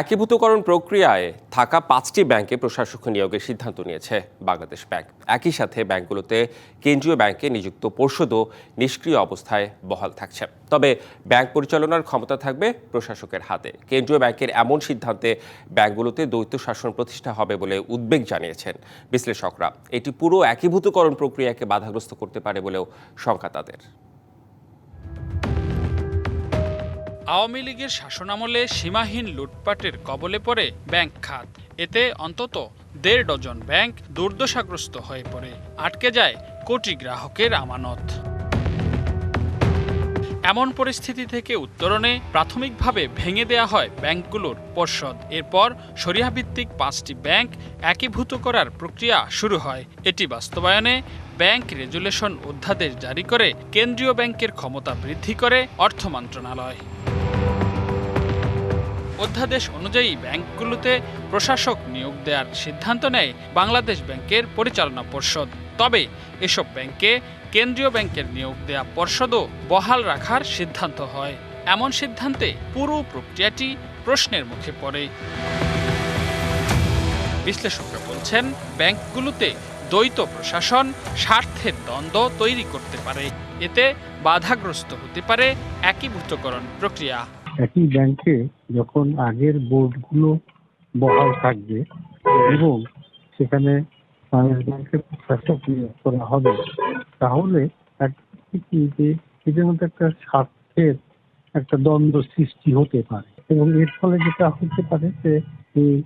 একীভূতকরণ প্রক্রিয়ায় থাকা পাঁচটি ব্যাংকে প্রশাসক নিয়োগের সিদ্ধান্ত নিয়েছে বাংলাদেশ ব্যাংক। একই সাথে ব্যাংকগুলোতে কেন্দ্রীয় ব্যাংকে নিযুক্ত পর্ষদও নিষ্ক্রিয় অবস্থায় বহাল থাকছে। তবে ব্যাংক পরিচালনার ক্ষমতা থাকবে প্রশাসকের হাতে। কেন্দ্রীয় ব্যাংকের এমন সিদ্ধান্তে ব্যাংকগুলোতে দ্বৈত শাসন প্রতিষ্ঠা হবে বলে উদ্বেগ জানিয়েছেন বিশ্লেষকরা। এটি পুরো একীভূতকরণ প্রক্রিয়াকে বাধাগ্রস্ত করতে পারে বলেও শঙ্কা তাদের। আওয়ামী লীগের শাসনামলে সীমাহীন লুটপাটের কবলে পড়ে ব্যাংক খাত। এতে অন্তত দেড় ডজন ব্যাংক দুর্দশাগ্রস্ত হয়ে পড়ে। আটকে যায় কোটি গ্রাহকের আমানত। এমন পরিস্থিতি থেকে উত্তরণে প্রাথমিকভাবে ভেঙে দেয়া হয় ব্যাংকগুলোর পর্ষদ। এরপর সরিয়াভিত্তিক পাঁচটি ব্যাংক একীভূত করার প্রক্রিয়া শুরু হয়। এটি বাস্তবায়নে ব্যাংক রেজুলেশন অধ্যাদেশ জারি করে কেন্দ্রীয় ব্যাংকের ক্ষমতা বৃদ্ধি করে অর্থ মন্ত্রণালয়। অধ্যাদেশ অনুযায়ী ব্যাংকগুলোতে প্রশাসক নিয়োগ দেওয়ার সিদ্ধান্ত নেয় বাংলাদেশ ব্যাংকের পরিচালনা পর্ষদ। তবে এসব ব্যাংকে কেন্দ্রীয় ব্যাংকের নিয়োগ দেয়া পর্ষদও বহাল রাখার সিদ্ধান্ত হয়। এমন সিদ্ধান্তে পুরো প্রক্রিয়াটি প্রশ্নের মুখে পড়ে। বিশ্লেষকরা বলছেন, ব্যাংকগুলোতে দ্বৈত প্রশাসন স্বার্থের দ্বন্দ্ব তৈরি করতে পারে। এতে বাধাগ্রস্ত হতে পারে একীভূতকরণ প্রক্রিয়া। একই ব্যাংকে যখন আগের বোর্ডগুলো বহাল থাকবে এবং সেখানে ব্যাংকের করা হবে, তাহলে যে একটা স্বার্থের একটা দ্বন্দ্ব সৃষ্টি হতে পারে। এবং এর ফলে যেটা হতে পারে যে এই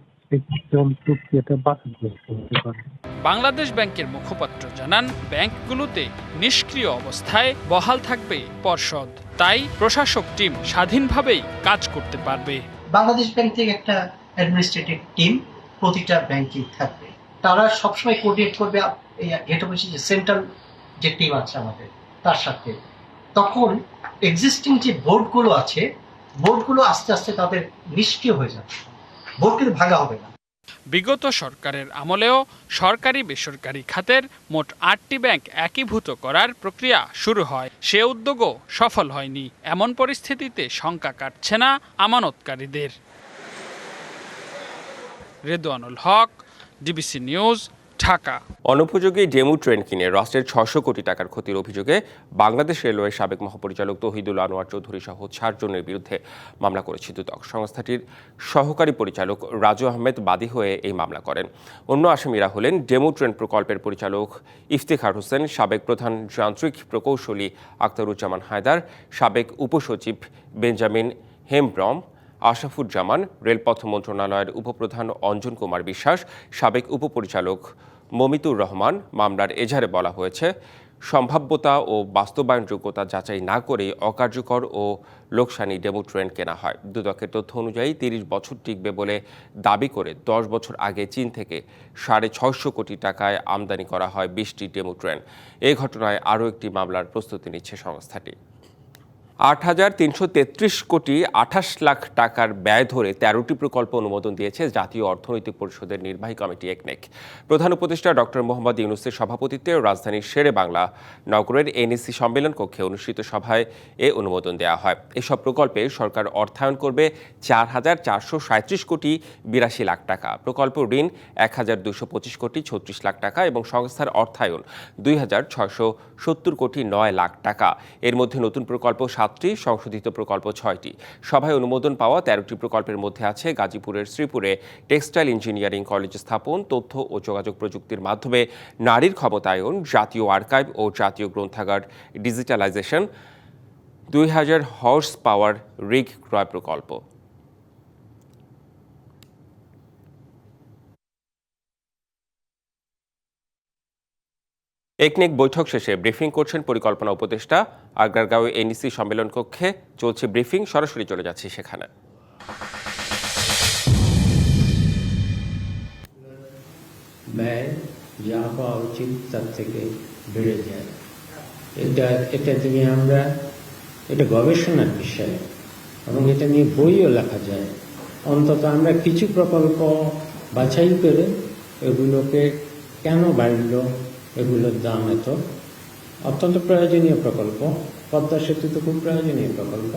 বাংলাদেশ ব্যাংকের মুখপাত্র জানান, ব্যাংকগুলোতে নিষ্ক্রিয় অবস্থায় বহাল থাকবে পর্ষদ। তাই প্রশাসক টিম স্বাধীনভাবেই কাজ করতে পারবে। বাংলাদেশ ব্যাংক থেকে একটা অ্যাডমিনিস্ট্রেটিভ টিম প্রতিটা ব্যাংকে থাকবে। তারা সবসময় কোঅর্ডিনেট করবে হেড অফিস যে সেন্ট্রাল যে টিম আছে আমাদের, তার সাথে। তখন এক্সিস্টিং যে বোর্ডগুলো আছে বোর্ডগুলো আস্তে আস্তে তাদের নিষ্ক্রিয় হয়ে যাবে। কিন্তু ভাঙা হবে না। বিগত সরকারের আমলেও সরকারি বেসরকারি খাতের মোট আটটি ব্যাংক একীভূত করার প্রক্রিয়া শুরু হয়। সে উদ্যোগও সফল হয়নি। এমন পরিস্থিতিতে শঙ্কা কাটছে না আমানতকারীদের। Redwanul Haque, DBC news Dhaka. অনুপযোগী ডেমু ট্রেন কিনে রাষ্ট্রের ছশো কোটি টাকার ক্ষতির অভিযোগে বাংলাদেশ রেলওয়ের সাবেক মহাপরিচালক তহিদুল আনোয়ার চৌধুরী সহ চারজনের বিরুদ্ধে মামলা করেছে দুদক। সংস্থাটির সহকারী পরিচালক রাজু আহমেদ বাদী হয়ে এই মামলা করেন। অন্য আসামিরা হলেন ডেমু ট্রেন প্রকল্পের পরিচালক ইফতেখার হোসেন, সাবেক প্রধান যান্ত্রিক প্রকৌশলী আখতারুজ্জামান হায়দার, সাবেক উপসচিব বেঞ্জামিন হেমব্রম আশাফুজ্জামান, রেলপথ মন্ত্রণালয়ের উপপ্রধান অঞ্জন কুমার বিশ্বাস, সাবেক উপপরিচালক মমিতুর রহমান, মামলার এজাহারে বলা হয়েছে, সম্ভাব্যতা ও বাস্তবায়নযোগ্যতা যাচাই না করে অকার্যকর ও লোকসানি ডেমো ট্রেন কেনা হয়। দুদকের তথ্য অনুযায়ী তিরিশ বছর টিকবে বলে দাবি করে দশ বছর আগে চীন থেকে সাড়ে ছশো কোটি টাকায় আমদানি করা হয় বিশটি ডেমো ট্রেন। এ ঘটনায় আরও একটি মামলার প্রস্তুতি নিচ্ছে সংস্থাটি। আট হাজার তিনশো তেত্রিশ কোটি আঠাশ লাখ টাকার ব্যয় ধরে তেরোটি প্রকল্প অনুমোদন দিয়েছে জাতীয় অর্থনৈতিক পরিষদের নির্বাহী কমিটি, একনেক। প্রধান উপদেষ্টা ডক্টর মোহাম্মদ ইউনুসের সভাপতিত্বে রাজধানীর শেরে বাংলা নগরের এনএসি সম্মেলন কক্ষে অনুষ্ঠিত সভায় এ অনুমোদন দেওয়া হয়। এসব প্রকল্পে সরকার অর্থায়ন করবে চার হাজার চারশো সাঁত্রিশ কোটি বিরাশি লাখ টাকা। প্রকল্প ঋণ এক হাজার দুশো পঁচিশ কোটি ছত্রিশ লাখ টাকা এবং সংস্থার অর্থায়ন দুই হাজার ছয়শো সত্তর কোটি নয় লাখ টাকা। এর মধ্যে নতুন প্রকল্প সাতটি সংশোধিত প্রকল্প ছয়টি। সভায় অনুমোদন পাওয়া তেরোটি প্রকল্পের মধ্যে আছে গাজীপুরের, শ্রীপুরে টেক্সটাইল ইঞ্জিনিয়ারিং কলেজ স্থাপন, তথ্য ও যোগাযোগ প্রযুক্তির মাধ্যমে নারীর ক্ষমতায়ন, জাতীয় আর্কাইভ ও জাতীয় গ্রন্থাগার ডিজিটালাইজেশন, দুই হাজার হর্স পাওয়ার রিগ ক্রয় প্রকল্প। একনেক বৈঠক শেষে ব্রিফিং করছেন পরিকল্পনা উপদেষ্টা। আগ্রারগাঁও এনইসি সম্মেলন কক্ষে চলছে ব্রিফিং, সরাসরি চলে যাচ্ছি সেখানে। যা হওয়া উচিত তার থেকে বেড়ে যায় এটা এটা নিয়ে আমরা এটা গবেষণার বিষয় এবং এটা নিয়ে বইও লেখা যায় অন্তত আমরা কিছু প্রকল্প বাছাই করে এগুলোকে কেন বাড়ল এগুলোর দাম এত। অত্যন্ত প্রয়োজনীয় প্রকল্প। পদ্মা সেতু তো খুব প্রয়োজনীয় প্রকল্প।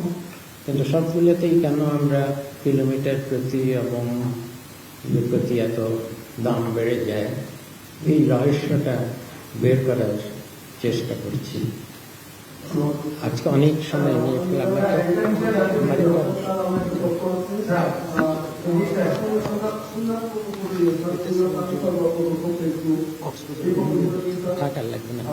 কিন্তু সবগুলোতেই কেন আমরা কিলোমিটার প্রতি এবং প্রতি এত দাম বেড়ে যায়? এই রহস্যটা বের করার চেষ্টা করছি। আজকে অনেক সময় নিয়ে ফেলাম থাকার লাগবে না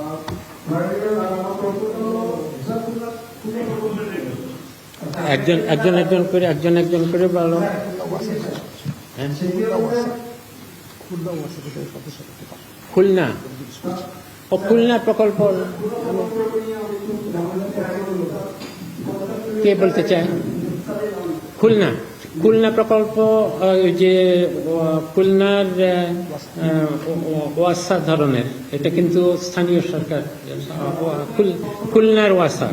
একজন একজন একজন করে, একজন একজন করে হ্যাঁ? খুলনা। ও খুলনা প্রকল্প। কে বলতে চায়? খুলনা। খুলনা প্রকল্প যে খুলনার ওয়াসা ধরনের, এটা কিন্তু স্থানীয় সরকার খুলনার ওয়াসা,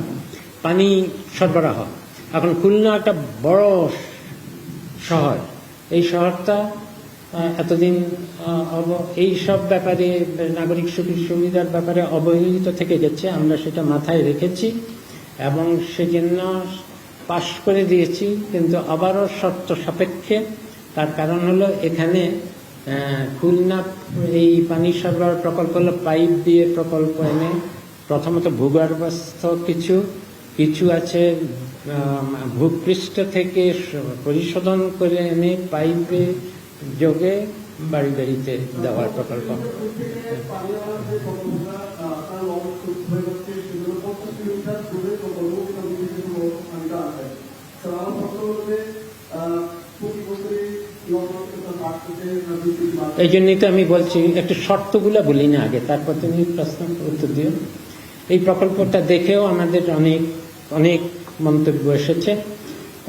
পানি সরবরাহ। এখন খুলনা একটা বড় শহর, এই শহরটা এতদিন এই সব ব্যাপারে, নাগরিক সুবিধা সুবিধার ব্যাপারে অবহেলিত থেকে গেছে, আমরা সেটা মাথায় রেখেছি, এবং সেজন্য পাশ করে দিয়েছি, কিন্তু আবারও শর্ত সাপেক্ষে। তার কারণ হলো এখানে খুলনা এই পানি সরবরাহ প্রকল্প হলো পাইপ দিয়ে প্রকল্প এনে, প্রথমত ভূগর্ভস্থ কিছু কিছু আছে ভূপৃষ্ঠ থেকে পরিশোধন করে এনে পাইপে যোগে বাড়ি বাড়িতে দেওয়ার প্রকল্প। এই জন্যই তো আমি বলছি, একটু শর্তগুলো বলি না আগে, তারপর তুমি প্রশ্ন উত্তর দিও। এই প্রকল্পটা দেখেও আমাদের অনেক অনেক মন্তব্য এসেছে,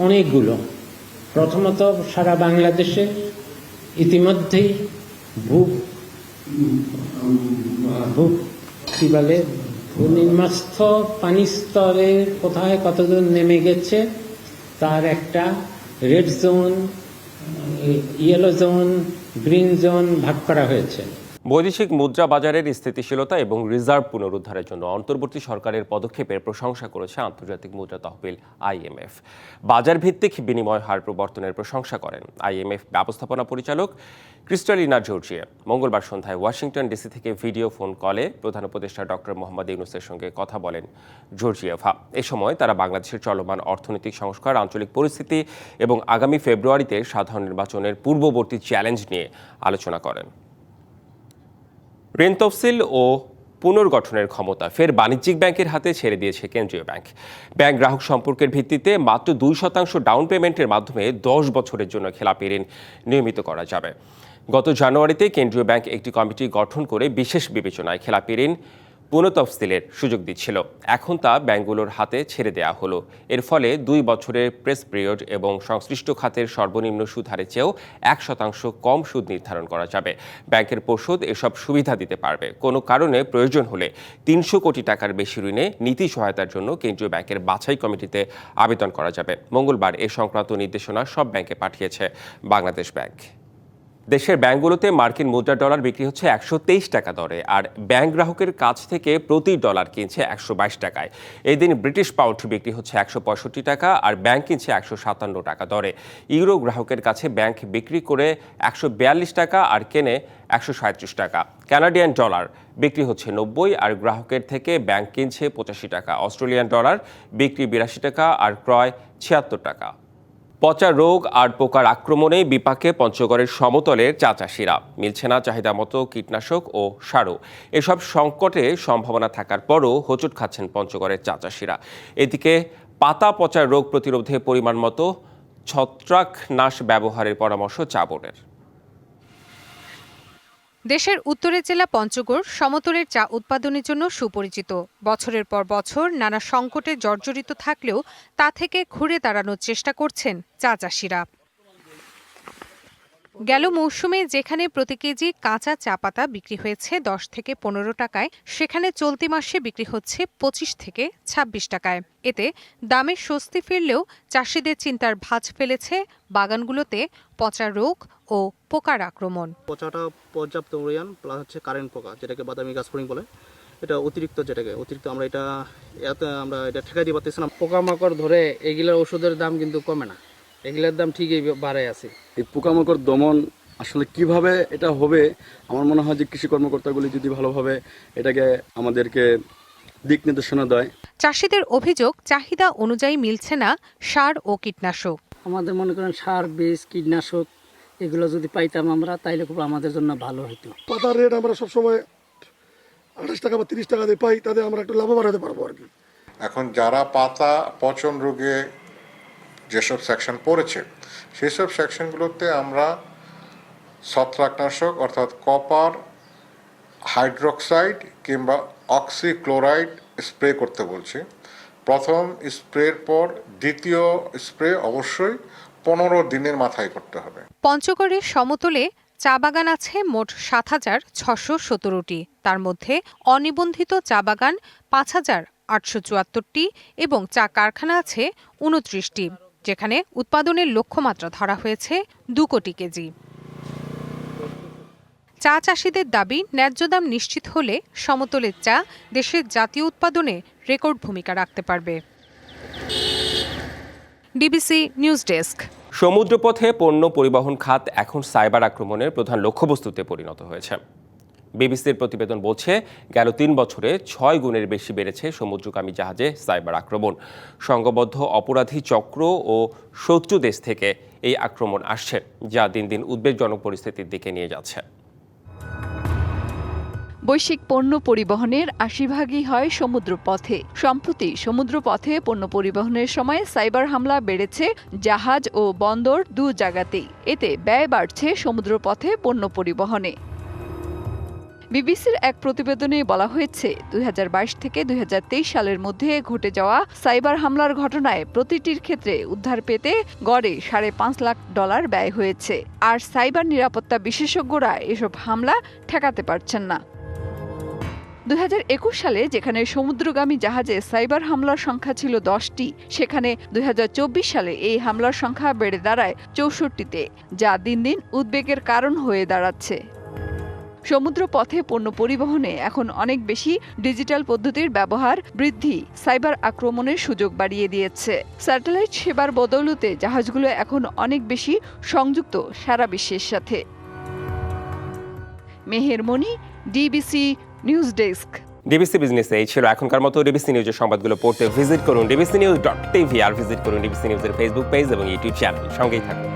অনেকগুলো। প্রথমত, সারা বাংলাদেশে ইতিমধ্যেই ভূ ভূ কি বলে? ভূনির্মস্থ পানি স্তরে কোথায় কতদূর নেমে গেছে? তার একটা red zone, yellow zone, green zone ভাগ করা হয়েছে। বৈদেশিক মুদ্রা বাজারের স্থিতিশীলতা এবং রিজার্ভ পুনরুদ্ধারের জন্য অন্তর্বর্তী সরকারের পদক্ষেপের প্রশংসা করেছে আন্তর্জাতিক মুদ্রা তহবিল আইএমএফ। বাজার ভিত্তিক বিনিময় হার প্রবর্তনের প্রশংসা করেন আইএমএফ ব্যবস্থাপনা পরিচালক ক্রিস্টালিনা জর্জিয়া। মঙ্গলবার সন্ধ্যায় ওয়াশিংটন ডিসি থেকে ভিডিও ফোন কলে প্রধান উপদেষ্টা ডক্টর মোহাম্মদ ইউনুসের সঙ্গে কথা বলেন জর্জিয়েভা এ সময় তারা বাংলাদেশের চলমান অর্থনৈতিক সংস্কার, আঞ্চলিক পরিস্থিতি এবং আগামী ফেব্রুয়ারিতে সাধারণ নির্বাচনের পূর্ববর্তী চ্যালেঞ্জ নিয়ে আলোচনা করেন। ঋণ তফসিল ও পুনর্গঠনের ক্ষমতা ফের বাণিজ্যিক ব্যাংকের হাতে ছেড়ে দিয়েছে কেন্দ্রীয় ব্যাংক। ব্যাংক গ্রাহক সম্পর্কের ভিত্তিতে মাত্র দুই শতাংশ ডাউন পেমেন্টের মাধ্যমে দশ বছরের জন্য খেলাপি ঋণ নিয়মিত করা যাবে। গত জানুয়ারিতে কেন্দ্রীয় ব্যাংক একটি কমিটি গঠন করে বিশেষ বিবেচনায় খেলাপি ঋণ পুনঃতফসিলের সুযোগ দিচ্ছিল। এখন তা ব্যাংকগুলোর হাতে ছেড়ে দেওয়া হলো। এর ফলে দুই বছরের প্রেস পিরিয়ড এবং সংশ্লিষ্ট খাতের সর্বনিম্ন সুদ হারের চেয়েও এক শতাংশ কম সুদ নির্ধারণ করা যাবে। ব্যাংকের পর্ষদ এসব সুবিধা দিতে পারবে। কোনো কারণে প্রয়োজন হলে তিনশো কোটি টাকার বেশি ঋণে নীতি সহায়তার জন্য কেন্দ্রীয় ব্যাংকের বাছাই কমিটিতে আবেদন করা যাবে। মঙ্গলবার এ সংক্রান্ত নির্দেশনা সব ব্যাংকে পাঠিয়েছে বাংলাদেশ ব্যাংক। দেশের ব্যাংকগুলোতে মার্কিন মুদ্রা ডলার বিক্রি হচ্ছে একশো তেইশ টাকা দরে, আর ব্যাংক গ্রাহকের কাছ থেকে প্রতি ডলার কিনছে একশো বাইশ টাকায়। এই দিন ব্রিটিশ পাউন্ড বিক্রি হচ্ছে একশো পঁয়ষট্টি টাকা, আর ব্যাংক কিনছে একশো সাতান্ন টাকা দরে। ইউরো গ্রাহকের কাছে ব্যাংক বিক্রি করে একশো বিয়াল্লিশ টাকা, আর কেনে একশো টাকা। কানাডিয়ান ডলার বিক্রি হচ্ছে নব্বই, আর গ্রাহকের থেকে ব্যাংক কিনছে পঁচাশি টাকা। অস্ট্রেলিয়ান ডলার বিক্রি বিরাশি টাকা, আর ক্রয় ছিয়াত্তর টাকা। পচা রোগ আর পোকার আক্রমণে বিপাকে পঞ্চগড়ের সমতলের চা চাষিরা। মিলছে না চাহিদা মতো কীটনাশক ও সারও। এসব সংকটে সম্ভাবনা থাকার পরও হোঁচট খাচ্ছেন পঞ্চগড়ের চা চাষিরা। এদিকে পাতা পচা রোগ প্রতিরোধে পরিমাণ মতো ছত্রাকনাশ ব্যবহারের পরামর্শ চা বোর্ডের। দেশের উত্তরের জেলা পঞ্চগড় সমতলের চা উৎপাদনের জন্য সুপরিচিত। বছরের পর বছর নানা সংকটে জর্জরিত থাকলেও তা থেকে ঘুরে দাঁড়ানোর চেষ্টা করছেন চা চাষিরা। গেল মৌসুমে যেখানে প্রতি কেজি কাঁচা চা পাতা বিক্রি হয়েছে দশ থেকে পনেরো টাকায় সেখানে চলতি মাসে বিক্রি হচ্ছে পঁচিশ থেকে ছাব্বিশ টাকায়। এতে দামে স্বস্তি ফিরলেও চাষিদের চিন্তার ভাঁজ ফেলেছে বাগানগুলোতে পচা রোগ ও পোকার আক্রমণ। পচাটা পর্যাপ্ত পরিমাণ প্লাস হচ্ছে কারেন্ট পোকা যেটাকে বাদামি গাছ ফড়িং বলে। এটা অতিরিক্ত যেটাকে অতিরিক্ত আমরা এটা এত আমরা এটা ঠেকাই দিতে পারতেছি না। পোকামাকড় ধরে এগুলোর ওষুধের দাম কিন্তু কমে না। এগুলোর দাম ঠিকই বাড়ে আছে। এই পোকামাকড় দমন আসলে কীভাবে এটা হবে? আমার মনে হয় যে কৃষি কর্মকর্তাগুলি যদি ভালোভাবে এটাকে আমাদেরকে দিক নির্দেশনা দেয়। চাষিদের অভিযোগ চাহিদা অনুযায়ী মিলছে না সার ও কীটনাশক। আমাদের মনে করেন সার বীজ কীটনাশক এগুলো যদি পাইতাম আমরা তাইলে খুব আমাদের জন্য ভালো হতো পাতার রেট আমরা সবসময় আঠাশ টাকা বা তিরিশ টাকা দিয়ে পাই তাতে আমরা একটু লাভবান হতে পারব আর কি। এখন যারা পাতা পচন রোগে যেসব সেকশন পড়েছে সেসব সেকশনগুলোতে আমরা ছত্রাকনাশক অর্থাৎ কপার হাইড্রোক্সাইড কিংবা অক্সিক্লোরাইড স্প্রে করতে বলছি। প্রথম স্প্রের পর দ্বিতীয় স্প্রে অবশ্যই পনেরো দিনের মাথায় করতে হবে। পঞ্চগড়ের সমতলে চা বাগান আছে মোট সাত হাজার ছশো সতেরোটি। তার মধ্যে অনিবন্ধিত চা বাগান পাঁচ হাজার আটশো চুয়াত্তরটি এবং চা কারখানা আছে উনত্রিশটি। যেখানে উৎপাদনের লক্ষ্যমাত্রা ধরা হয়েছে দু কোটি কেজি। চা চাষিদের দাবি, ন্যায্য দাম নিশ্চিত হলে সমতলের চা দেশের জাতীয় উৎপাদনে রেকর্ড ভূমিকা রাখতে পারবে। DBC news desk. সমুদ্রপথে পণ্য পরিবহন খাত এখন সাইবার আক্রমণের প্রধান লক্ষ্যবস্তুতে পরিণত হয়েছে। বিবিসির প্রতিবেদন বলছে, গেল তিন বছরে ছয় গুণের বেশি বেড়েছে সমুদ্রগামী জাহাজে সাইবার আক্রমণ। সংঘবদ্ধ অপরাধী চক্র ও শত্রু দেশ থেকে এই আক্রমণ আসছে, যা দিন দিন উদ্বেগজনক পরিস্থিতির দিকে নিয়ে যাচ্ছে। বৈশ্বিক পণ্য পরিবহনের আশি ভাগই হয় সমুদ্রপথে। সম্প্রতি সমুদ্রপথে পণ্য পরিবহনের সময় সাইবার হামলা বেড়েছে জাহাজ ও বন্দর দু জায়গাতেই। এতে ব্যয় বাড়ছে সমুদ্রপথে পণ্য পরিবহনে। বিবিসির এক প্রতিবেদনে বলা হয়েছে, দুই হাজার বাইশ থেকে দুই হাজার তেইশ সালের মধ্যে ঘটে যাওয়া সাইবার হামলার ঘটনায় প্রতিটির ক্ষেত্রে উদ্ধার পেতে গড়ে সাড়ে পাঁচ লাখ ডলার ব্যয় হয়েছে। আর সাইবার নিরাপত্তা বিশেষজ্ঞরা এসব হামলা ঠেকাতে পারছেন না। দুই হাজার একুশ সালে যেখানে সমুদ্রগামী জাহাজে সাইবার হামলার সংখ্যা ছিল দশটি, সেখানে দুই হাজার চব্বিশ সালে এই হামলার সংখ্যা বেড়ে দাঁড়ায় চৌষট্টিতে, যা দিন দিন উদ্বেগের কারণ হয়ে দাঁড়াচ্ছে। সমুদ্র পথে পণ্য পরিবহনে এখন অনেক বেশি ডিজিটাল পদ্ধতির ব্যবহার বৃদ্ধি, সাইবার আক্রমণের সুযোগ বাড়িয়ে দিয়েছে। স্যাটেলাইট সেবার বদৌলতে জাহাজগুলো এখন অনেক বেশি সংযুক্ত সারা বিশ্বের সাথে। Mehermoni DBC news desk. DBC business এই ছিল এখনকার মতো ডিবিসি নিউজের সংবাদগুলো পড়তে ভিজিট করুন ডিবিসি নিউজ ডট টিভি আর ভিজিট করুন ডিবিসি নিউজের ফেসবুক পেজ এবং ইউটিউব চ্যানেল। সঙ্গেই থাকুন।